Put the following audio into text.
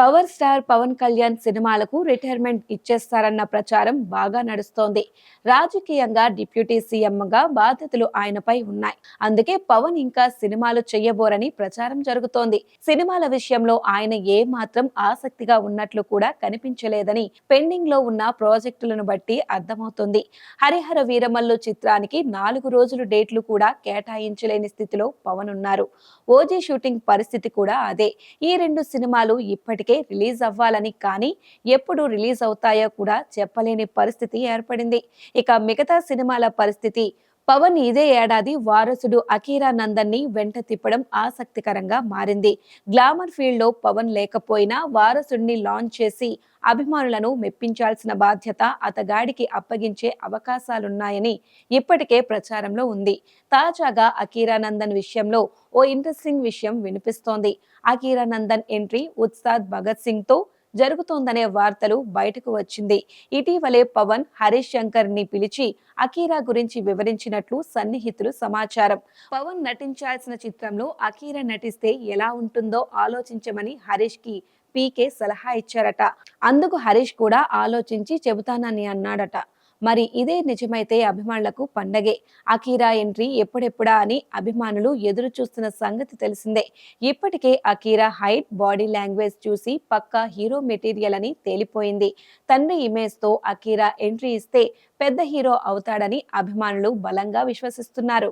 Power star Pawan Kalyan సినిమాలకు retirement ఇచ్చేస్తారన్న ప్రచారం బాగా నడుస్తోంది. రాజకీయంగా డిప్యూటీ సీఎంగా బాధ్యతలు ఆయనపై ఉన్నాయి. అందుకే పవన్ ఇంకా సినిమాలు చెయ్యబోరని ప్రచారం జరుగుతోంది. సినిమాల విషయంలో ఆయన ఏ మాత్రం ఆసక్తిగా ఉన్నట్లు కూడా కనిపించలేదని పెండింగ్లో ఉన్న ప్రాజెక్టులను బట్టి అర్థమవుతుంది. హరిహర వీరమల్లు చిత్రానికి నాలుగు రోజులు డేట్లు కూడా కేటాయించలేని స్థితిలో పవన్ ఉన్నారు. ఓజీ షూటింగ్ పరిస్థితి కూడా అదే. ఈ రెండు సినిమాలు ఇప్పటికే రిలీజ్ అవ్వాలని కానీ ఎప్పుడు రిలీజ్ అవుతాయో కూడా చెప్పలేని పరిస్థితి ఏర్పడింది. ఇక మిగతా సినిమాల పరిస్థితి పవన్ ఇదే ఏడాది వారసుడు అకీరా నందన్ని వెంట తిప్పడం ఆసక్తికరంగా మారింది. గ్లామర్ ఫీల్డ్లో పవన్ లేకపోయినా వారసుడిని లాంచ్ చేసి అభిమానులను మెప్పించాల్సిన బాధ్యత అతగాడికి అప్పగించే అవకాశాలున్నాయని ఇప్పటికే ప్రచారంలో ఉంది. తాజాగా అకీరా నందన్ విషయంలో ఓ ఇంట్రెస్టింగ్ విషయం వినిపిస్తోంది. అకీరా నందన్ ఎంట్రీ ఉత్సాద్ భగత్ సింగ్తో జరుగుతోందనే వార్తలు బయటకు వచ్చింది. ఇటీవలే పవన్ హరీష్ శంకర్ని పిలిచి అకీరా గురించి వివరించినట్లు సన్నిహితులు సమాచారం. పవన్ నటించాల్సిన చిత్రంలో అకీరా నటిస్తే ఎలా ఉంటుందో ఆలోచించమని హరీష్కి పీకే సలహా ఇచ్చారట. అందుకు హరీష్ కూడా ఆలోచించి చెబుతానని అన్నాడట. మరి ఇదే నిజమైతే అభిమానులకు పండగే. అకీరా ఎంట్రీ ఎప్పుడెప్పుడా అని అభిమానులు ఎదురు చూస్తున్న సంగతి తెలిసిందే. ఇప్పటికే అకీరా హైట్ బాడీ లాంగ్వేజ్ చూసి పక్కా హీరో మెటీరియల్ అని తేలిపోయింది. తండ్రి ఇమేజ్తో అకీరా ఎంట్రీ ఇస్తే పెద్ద హీరో అవుతాడని అభిమానులు బలంగా విశ్వసిస్తున్నారు.